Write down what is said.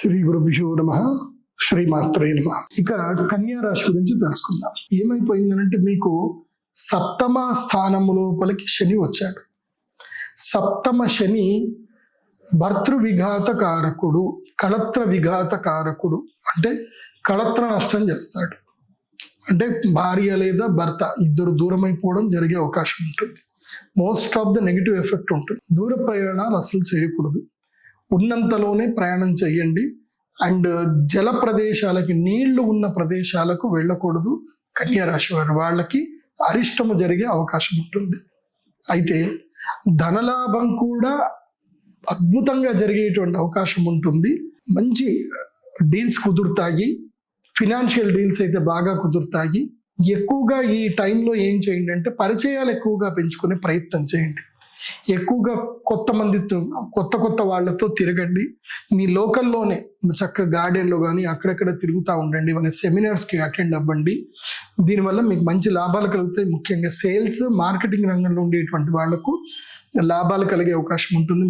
శ్రీ గురుభ్యో నమ. శ్రీమాత్రే నమ. ఇక కన్యా రాశి గురించి తెలుసుకుందాం. ఏమైపోయిందనంటే మీకు సప్తమ స్థానము లోపలికి శని వచ్చాడు. సప్తమ శని భర్తృ విఘాత కారకుడు కళత్ర విఘాత కారకుడు అంటే కళత్ర నష్టం చేస్తాడు. అంటే భార్య లేదా భర్త ఇద్దరు దూరం అయిపోవడం జరిగే అవకాశం ఉంటుంది. Most of the negative effect ఉంటుంది. దూర ప్రయాణాలు అసలు చేయకూడదు. ఉన్నంతలోనే ప్రయాణం చేయండి. అండ్ జల ప్రదేశాలకి నీళ్ళు ఉన్న ప్రదేశాలకు వెళ్ళకూడదు. కన్యా రాశి వారు వాళ్ళకి అరిష్టము జరిగే అవకాశం ఉంటుంది. అయితే ధనలాభం కూడా అద్భుతంగా జరిగేటువంటి అవకాశం ఉంటుంది. మంచి డీల్స్ కుదురుతాయి. ఫినాన్షియల్ డీల్స్ అయితే బాగా కుదురుతాయి. ఎక్కువగా ఈ టైంలో ఏం చేయండి అంటే పరిచయాలు ఎక్కువగా పెంచుకునే ప్రయత్నం చేయండి. ఎక్కువగా కొత్త మందితో కొత్త కొత్త వాళ్ళతో తిరగండి. మీ లోకల్లోనే చక్క గార్డెన్లో కానీ అక్కడక్కడ తిరుగుతూ ఉండండి. మన సెమినార్స్కి అటెండ్ అవ్వండి. దీనివల్ల మీకు మంచి లాభాలు కలుగుతాయి. ముఖ్యంగా సేల్స్ మార్కెటింగ్ రంగంలో ఉండేటువంటి వాళ్ళకు లాభాలు కలిగే అవకాశం ఉంటుంది.